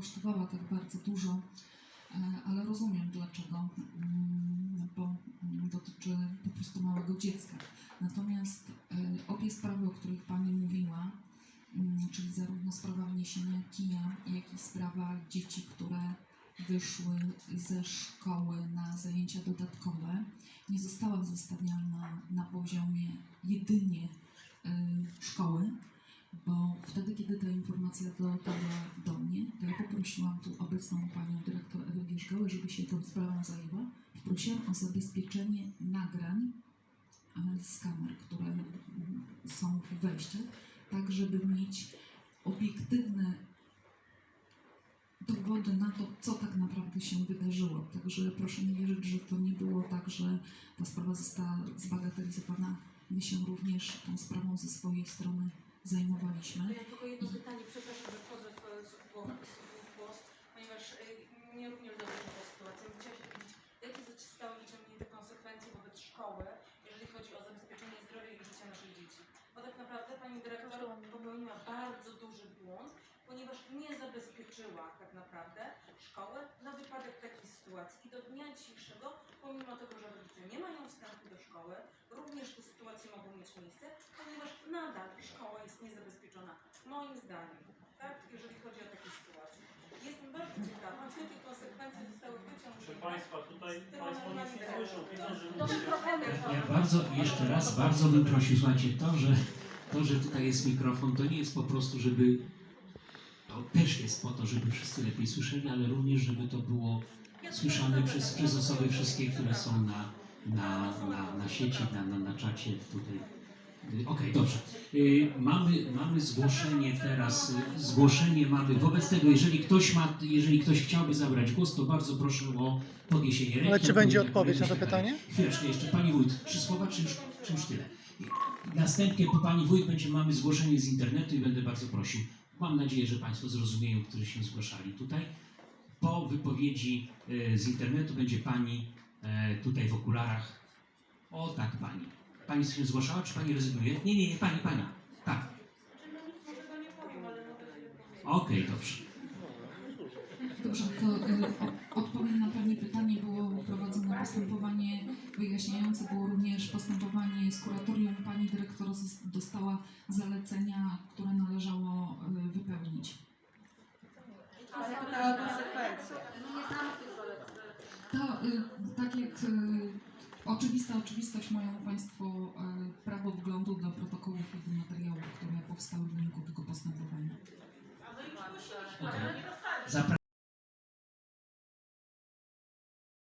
kosztowała tak bardzo dużo, e, ale rozumiem dlaczego, mm, bo dotyczy po prostu małego dziecka. Natomiast e, obie sprawy, o których Pani mówiła, mm, czyli zarówno sprawa wniesienia kija, jak i sprawa dzieci, które wyszły ze szkoły na zajęcia dodatkowe, nie została zostawiana na poziomie jedynie y, szkoły, bo wtedy, kiedy ta informacja dotarła do to ja poprosiłam tu obecną panią dyrektor Ewę Wierzgołę, żeby się tą sprawą zajęła. Prosiłam o zabezpieczenie nagrań z kamer, które są w wejściach, tak żeby mieć obiektywne dowody na to, co tak naprawdę się wydarzyło. Także proszę mi wierzyć, że to nie było tak, że ta sprawa została zbagatelizowana. My się również tą sprawą ze swojej strony zajmowaliśmy. Ja tylko jedno pytanie, przepraszam, że wchodzę w, w, głos, w głos, ponieważ y, mnie również dotyczy sytuacja. Chciałam się dowiedzieć, jakie zostały wyciągnięte konsekwencje wobec szkoły, jeżeli chodzi o zabezpieczenie zdrowia i życia naszych dzieci. Bo tak naprawdę pani dyrektor popełniła bardzo duży błąd, ponieważ nie zabezpieczyła tak naprawdę szkoły na wypadek takiej sytuacji. I do dnia dzisiejszego, pomimo tego, że rodzice nie mają wstępu do szkoły, również te sytuacje mogą mieć miejsce, ponieważ nadal szkoła jest niezabezpieczona, moim zdaniem, tak, jeżeli chodzi o takie ciekawa, jakie konsekwencje zostały Proszę. Państwa, tutaj Państwo nic nie słyszą, widzą, że To. Ja bardzo, jeszcze raz, bardzo bym prosił, słuchajcie, to, że, to, że tutaj jest mikrofon, to nie jest po prostu, żeby, to też jest po to, żeby wszyscy lepiej słyszeli, ale również, żeby to było słyszane przez, przez osoby wszystkie, które są na, na, na, na sieci, na, na, na czacie tutaj. Y, Okej, dobrze. Y, Mamy, mamy zgłoszenie teraz, y, zgłoszenie mamy. Wobec tego, jeżeli ktoś ma, jeżeli ktoś chciałby zabrać głos, to bardzo proszę o podniesienie ręki. Ale czy będzie odpowiedź na to pytanie? Chwileczkę jeszcze, Pani Wójt, trzy słowa, czy już, czy już tyle? Następnie po Pani Wójt będzie, mamy zgłoszenie z internetu i będę bardzo prosił. Mam nadzieję, że Państwo zrozumieją, którzy się zgłaszali tutaj. Po wypowiedzi e, z internetu będzie Pani e, tutaj w okularach. O tak, Pani. Pani się zgłaszała, czy Pani rezygnuje? Nie, nie, nie, Pani, Pani. Tak. Okej, dobrze. Dobrze, to y, o- odpowiem na Pani pytanie. Było prowadzone postępowanie wyjaśniające, było również postępowanie z kuratorium. Pani dyrektor dostała zalecenia, które należało y, wypełnić. Ale konsekwencje? No. To y, tak jak oczywista oczywistość mają Państwo y, prawo wglądu do protokołów i do materiałów, które powstały w wyniku tego postępowania. Zapra-